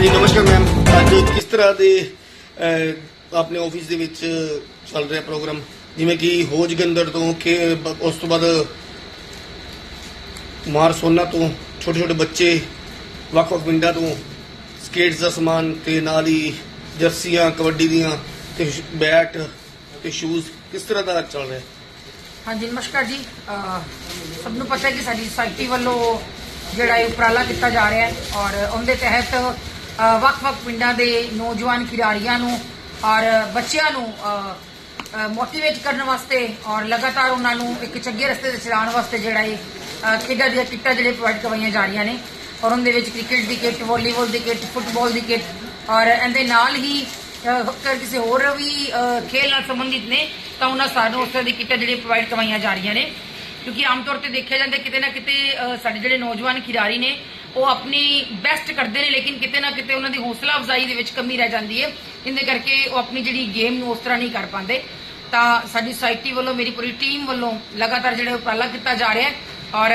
ਹਾਂਜੀ, ਨਮਸਕਾਰ ਮੈਮ ਅੱਜ ਕਿਸ ਤਰ੍ਹਾਂ ਦੇ ਆਪਣੇ ਆਫਿਸ ਦੇ ਵਿੱਚ ਚੱਲ ਰਿਹਾ ਪ੍ਰੋਗਰਾਮ ਜਿਵੇਂ ਕਿ ਹੋਜ ਤੋਂ ਖੇ ਉਸ ਤੋਂ ਬਾਅਦ ਮਾਰ ਸੋਨਾ ਤੋਂ ਛੋਟੇ ਛੋਟੇ ਬੱਚੇ ਵੱਖ ਵੱਖ ਪਿੰਡਾਂ ਤੋਂ ਸਕੇਟਸ ਦਾ ਸਮਾਨ ਤੇ ਨਾਲ ਹੀ ਜਰਸੀਆਂ, ਕਬੱਡੀ ਦੀਆਂ, ਤੇ ਬੈਟ ਤੇ ਸ਼ੂਜ਼ ਕਿਸ ਤਰ੍ਹਾਂ ਦਾ ਚੱਲ ਰਿਹਾ? ਹਾਂਜੀ, ਨਮਸਕਾਰ ਜੀ। ਸਭ ਨੂੰ ਪਤਾ ਹੈ ਕਿ ਸਾਡੀ ਸੋਸਾਇਟੀ ਵੱਲੋਂ ਜਿਹੜਾ ਇਹ ਉਪਰਾਲਾ ਕੀਤਾ ਜਾ ਰਿਹਾ ਹੈ ਔਰ ਉਹਦੇ ਤਹਿਤ ਵੱਖ-ਵੱਖ ਪਿੰਡਾਂ ਦੇ ਨੌਜਵਾਨ ਖਿਡਾਰੀਆਂ ਨੂੰ ਔਰ ਬੱਚਿਆਂ ਨੂੰ ਮੋਟੀਵੇਟ ਕਰਨ ਵਾਸਤੇ ਔਰ ਲਗਾਤਾਰ ਉਹਨਾਂ ਨੂੰ ਇੱਕ ਚੰਗੇ ਰਸਤੇ ਤੇ ਚਲਾਉਣ ਵਾਸਤੇ ਜਿਹੜਾ ਇਹ ਅਹ ਖੇਡਾਂ ਦੀਆਂ ਕਿੱਟਾਂ ਜਿਹੜੇ ਪ੍ਰੋਵਾਈਡ ਕਰਵਾਈਆਂ ਜਾ ਰਹੀਆਂ ਨੇ। ਔਰ ਉਹਦੇ ਵਿੱਚ ਕ੍ਰਿਕਟ ਦੀ ਕਿੱਟ, ਵਾਲੀਬਾਲ ਦੀ ਕਿੱਟ, ਫੁੱਟਬਾਲ ਦੀ ਕਿੱਟ ਔਰ ਇਹਦੇ ਨਾਲ ਹੀ ਅਹ ਕਿਸੇ ਹੋਰ ਵੀ ਅਹ ਖੇਲ ਨਾਲ ਸੰਬੰਧਿਤ ਨੇ, ਤਾਂ ਉਹਨਾਂ ਸਾਨੂੰ ਉਸ ਤਰ੍ਹਾਂ ਦੀ ਕਿੱਟਾਂ ਜਿਹੜੀ ਪ੍ਰੋਵਾਈਡ ਕਰਵਾਈਆਂ ਜਾ ਰਹੀਆਂ ਨੇ। ਕਿਉਂਕਿ ਆਮ ਤੌਰ ਤੇ ਦੇਖਿਆ ਜਾਂਦਾ ਕਿਤੇ ਨਾ ਕਿਤੇ ਸਾਡੇ ਜਿਹੜੇ ਨੌਜਵਾਨ ਖਿਡਾਰੀ ਨੇ ਉਹ ਆਪਣੀ ਬੈਸਟ ਕਰਦੇ ਨੇ, ਲੇਕਿਨ ਕਿਤੇ ਨਾ ਕਿਤੇ ਉਹਨਾਂ ਦੀ ਹੌਸਲਾ ਅਫਜ਼ਾਈ ਦੇ ਵਿੱਚ ਕਮੀ ਰਹਿ ਜਾਂਦੀ ਹੈ। ਇਹਦੇ ਕਰਕੇ ਉਹ ਆਪਣੀ ਜਿਹੜੀ ਗੇਮ ਨੂੰ ਉਸ ਤਰ੍ਹਾਂ ਨਹੀਂ ਕਰ ਪਾਉਂਦੇ। ਤਾਂ ਸਾਡੀ ਸੁਸਾਇਟੀ ਵੱਲੋਂ, ਮੇਰੀ ਪੂਰੀ ਟੀਮ ਵੱਲੋਂ ਲਗਾਤਾਰ ਜਿਹੜਾ ਉਪਰਾਲਾ ਕੀਤਾ ਜਾ ਰਿਹਾ ਹੈ। ਔਰ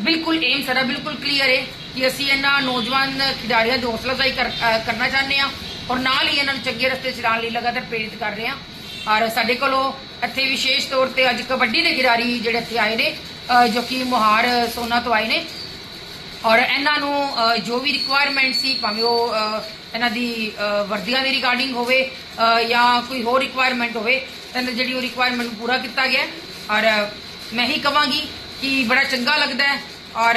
ਬਿਲਕੁਲ ਏਮ ਸਾਡਾ ਬਿਲਕੁਲ ਕਲੀਅਰ ਹੈ ਕਿ ਅਸੀਂ ਇਹਨਾਂ ਨੌਜਵਾਨ ਖਿਡਾਰੀਆਂ ਦੀ ਹੌਸਲਾ ਅਫਜ਼ਾਈ ਕਰਨਾ ਚਾਹੁੰਦੇ ਹਾਂ ਔਰ ਨਾਲ ਹੀ ਇਹਨਾਂ ਨੂੰ ਚੰਗੇ ਰਸਤੇ ਚਲਾਉਣ ਲਈ ਲਗਾਤਾਰ ਪ੍ਰੇਰਿਤ ਕਰ ਰਹੇ ਹਾਂ। ਔਰ ਸਾਡੇ ਕੋਲੋਂ ਇੱਥੇ ਵਿਸ਼ੇਸ਼ ਤੌਰ ਤੇ ਅੱਜ ਕਬੱਡੀ ਦੇ ਖਿਡਾਰੀ ਜਿਹੜੇ ਇੱਥੇ ਆਏ ਨੇ ਜੋ ਕਿ ਮੁਹਾਰ ਸੋਨਾ ਤੋਂ ਆਏ ਨੇ। ਔਰ ਇਹਨਾਂ ਨੂੰ ਜੋ ਵੀ ਰਿਕੁਆਇਰਮੈਂਟ ਸੀ ਭਾਵੇਂ ਉਹ ਇਹਨਾਂ ਦੀ ਵਰਦੀਆਂ ਦੀ ਰਿਗਾਰਡਿੰਗ ਹੋਵੇ ਜਾਂ ਕੋਈ ਹੋਰ ਰਿਕੁਆਇਰਮੈਂਟ ਹੋਵੇ ਇਹਨਾਂ ਜਿਹੜੀ ਉਹ ਰਿਕੁਆਇਰਮੈਂਟ ਨੂੰ ਪੂਰਾ ਕੀਤਾ ਗਿਆ। ਔਰ ਮੈਂ ਹੀ ਕਹਾਂਗੀ ਕਿ ਬੜਾ ਚੰਗਾ ਲੱਗਦਾ ਹੈ। ਔਰ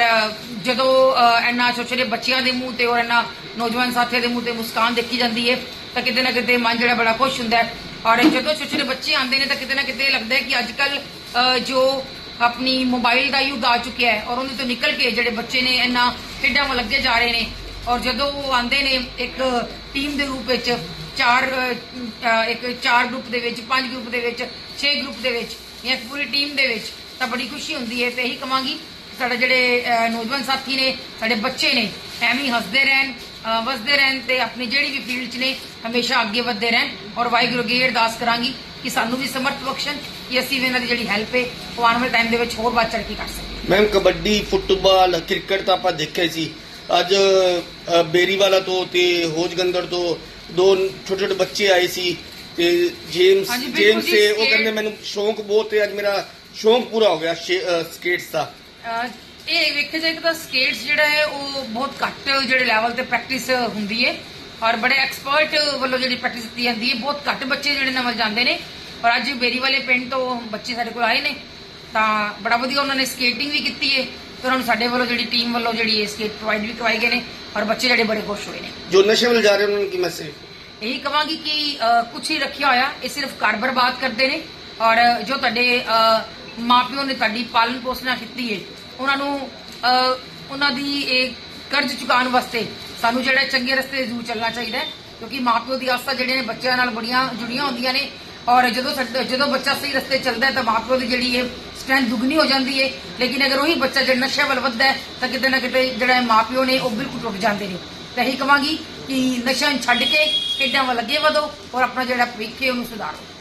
ਜਦੋਂ ਅਹ, ਇਹਨਾਂ ਛੋਟੇ ਬੱਚਿਆਂ ਦੇ ਮੂੰਹ ਤੇ ਔਰ ਇਹਨਾਂ ਨੌਜਵਾਨ ਸਾਥੀਆਂ ਦੇ ਮੂੰਹ ਤੇ ਮੁਸਕਾਨ ਦੇਖੀ ਜਾਂਦੀ ਹੈ ਤਾਂ ਕਿਤੇ ਨਾ ਕਿਤੇ ਮਨ ਜਿਹੜਾ ਬੜਾ ਖੁਸ਼ ਹੁੰਦਾ ਹੈ। ਔਰ ਜਦੋਂ ਛੋਟੇ ਛੋਟੇ ਬੱਚੇ ਆਉਂਦੇ ਨੇ ਤਾਂ ਕਿਤੇ ਨਾ ਕਿਤੇ ਲੱਗਦਾ ਹੈ ਕਿ ਅੱਜ ਕੱਲ ਜੋ ਆਪਣੀ ਮੋਬਾਈਲ ਦਾ ਯੁੱਗ ਆ ਚੁੱਕਿਆ ਹੈ ਔਰ ਉਹਦੇ ਤੋਂ ਨਿਕਲ ਕੇ ਜਿਹੜੇ ਬੱਚੇ ਨੇ ਇੰਨਾ ਖੇਡਾਂ ਵੱਲ ਲੱਗੇ ਜਾ ਰਹੇ ਨੇ ਔਰ ਜਦੋਂ ਉਹ ਆਉਂਦੇ ਨੇ ਇੱਕ ਟੀਮ ਦੇ ਰੂਪ ਵਿੱਚ, ਚਾਰ ਇੱਕ ਚਾਰ ਗਰੁੱਪ ਦੇ ਵਿੱਚ, ਪੰਜ ਗਰੁੱਪ ਦੇ ਵਿੱਚ, ਛੇ ਗਰੁੱਪ ਦੇ ਵਿੱਚ ਜਾਂ ਪੂਰੀ ਟੀਮ ਦੇ ਵਿੱਚ ਤਾਂ ਬੜੀ ਖੁਸ਼ੀ ਹੁੰਦੀ ਹੈ। ਤੇ ਇਹੀ ਕਵਾਂਗੀ ਸਾਡੇ ਜਿਹੜੇ ਨੌਜਵਾਨ ਸਾਥੀ ਨੇ, ਸਾਡੇ ਬੱਚੇ ਨੇ, ਐਵੇਂ ਹੀ ਹੱਸਦੇ ਰਹਿਣ ਵਸਦੇ ਰਹਿਣ ਤੇ ਆਪਣੀ ਜਿਹੜੀ ਵੀ ਫੀਲਡ 'ਚ ਨੇ ਹਮੇਸ਼ਾ ਅੱਗੇ ਵਧਦੇ ਰਹਿਣ ਔਰ ਵਾਹਿਗੁਰੂ ਅੱਗੇ ਅਰਦਾਸ ਕਰਾਂਗੀ ਕਿ ਸਾਨੂੰ ਵੀ ਸਮਰਥ ਬਖਸ਼ਣ ਕਿ ਅਸੀਂ ਵੀ ਇਹਨਾਂ ਦੀ ਜਿਹੜੀ ਹੈਲਪ ਹੈ ਉਹ ਆਉਣ ਵਾਲੇ ਟਾਈਮ ਦੇ ਵਿੱਚ ਹੋਰ ਵੱਧ ਚੜ੍ਹ ਕੇ ਕਰ ਸਕੀਏ। ਮੈਮ ਕਬੱਡੀ ਫੁੱਟਬਾਲ ਕ੍ਰਿਕਟ ਤਾਂ ਆਪਾਂ ਦੇਖਿਆ ਸੀ। ਅੱਜ ਬੇਰੀਵਾਲਾ ਤੋਂ ਤੇ ਹੋਜਗੰਦਰ ਤੋਂ ਦੋ ਛੋਟੇ ਛੋਟੇ ਬੱਚੇ ਆਏ ਸੀ ਤੇ ਜੇਮਸ ਜੇਮਸ ਸੇ ਉਹ ਕਹਿੰਦੇ ਮੈਨੂੰ ਸ਼ੌਂਕ ਬਹੁਤ ਹੈ ਅੱਜ ਮੇਰਾ ਸ਼ੌਂਕ ਪੂਰਾ ਹੋ ਗਿਆ ਸਕੇਟਸ ਦਾ। ਇਹ ਵੇਖਿਆ ਜਾਏ ਤਾਂ ਸਕੇਟਸ ਜਿਹੜਾ ਹੈ ਉਹ ਬਹੁਤ ਘੱਟ ਜਿਹੜੇ ਲੈਵਲ ਤੇ ਪ੍ਰੈਕਟਿਸ ਹੁੰਦੀ ਹੈ ਔਰ ਬੜੇ ਐਕਸਪਰਟ ਵੱਲੋਂ ਜਿਹੜੀ ਪ੍ਰੈਕਟਿਸ ਕੀਤੀ ਜਾਂਦੀ ਹੈ ਬਹੁਤ ਘੱਟ ਬੱਚੇ ਜਿਹੜੇ ਨਵੇਂ ਜਾਂਦੇ ਨੇ। ਔਰ ਅੱਜ ਬੇਰੀ ਵਾਲੇ ਪਿੰਡ ਤੋਂ ਬੱਚੇ ਸਾਡੇ ਕੋਲ ਆਏ ਨੇ ਤਾਂ ਬੜਾ ਵਧੀਆ ਉਹਨਾਂ ਨੇ ਸਕੇਟਿੰਗ ਵੀ ਕੀਤੀ ਹੈ ਤੇ ਉਹਨਾਂ ਨੂੰ ਸਾਡੇ ਵੱਲੋਂ ਜਿਹੜੀ ਟੀਮ ਵੱਲੋਂ ਜਿਹੜੀ ਇਹ ਸਕੇਟ ਪ੍ਰੋਵਾਈਡ ਵੀ ਕਰਵਾਏ ਗਏ ਨੇ ਔਰ ਬੱਚੇ ਜਿਹੜੇ ਬੜੇ ਖੁਸ਼ ਹੋਏ ਨੇ। ਜੋ ਨਸ਼ੇ ਵੱਲ ਜਾ ਰਹੇ ਉਹਨਾਂ ਨੂੰ ਕੀ ਮੈਸੇਜ ਇਹੀ ਕਵਾਂਗੀ ਕਿ ਕੁਛ ਹੀ ਰੱਖਿਆ ਹੋਇਆ ਇਹ ਸਿਰਫ ਘਰ ਬਰਬਾਦ ਕਰਦੇ ਨੇ ਔਰ ਜੋ ਤੁਹਾਡੇ ਮਾਪਿਓ ਨੇ ਤੁਹਾਡੀ ਪਾਲਣ ਪੋਸ਼ਣਾ ਕੀਤੀ ਹੈ ਉਹਨਾਂ ਨੂੰ ਉਹਨਾਂ ਦੀ ਇਹ ਕਰਜ਼ ਚੁਕਾਉਣ ਵਾਸਤੇ ਸਾਨੂੰ ਜਿਹੜਾ ਚੰਗੇ ਰਸਤੇ ਜ਼ਰੂਰ ਚੱਲਣਾ ਚਾਹੀਦਾ ਹੈ, ਕਿਉਂਕਿ ਮਾਪਿਓ ਦੀ ਆਸਾ ਜਿਹੜੇ ਨੇ ਬੱਚਿਆਂ ਨਾਲ ਬੜੀਆਂ ਜੁੜੀਆਂ ਹੁੰਦੀਆਂ ਨੇ ਔਰ ਜਦੋਂ ਸਾਡ- ਜਦੋਂ ਬੱਚਾ ਸਹੀ ਰਸਤੇ ਚੱਲਦਾ ਹੈ ਤਾਂ ਮਾਪਿਓ ਦੀ ਜਿਹੜੀ ਹੈ ਸਟਰੈਂਥ ਦੁੱਗਣੀ ਹੋ ਜਾਂਦੀ ਹੈ, ਲੇਕਿਨ ਅਗਰ ਉਹੀ ਬੱਚਾ ਜਿਹੜਾ ਨਸ਼ੇ ਵੱਲ ਵੱਧਦਾ ਹੈ, ਤਾਂ ਕਿਤੇ ਨਾ ਕਿਤੇ ਜਿਹੜਾ ਇਹ ਮਾਪਿਓ ਨੇ ਉਹ ਬਿਲਕੁਲ ਟੁੱਟ ਜਾਂਦੇ ਨੇ। ਤਾਂ ਇਹੀ ਕਵਾਂਗੀ ਕਿ ਨਸ਼ਾ ਛੱਡ ਕੇ ਖੇਡਾਂ ਵੱਲ ਅੱਗੇ ਵਧੋ ਔਰ ਆਪਣਾ ਜਿਹੜਾ ਭਵਿੱਖ ਹੈ ਉਹਨੂੰ ਸੁਧਾਰੋ।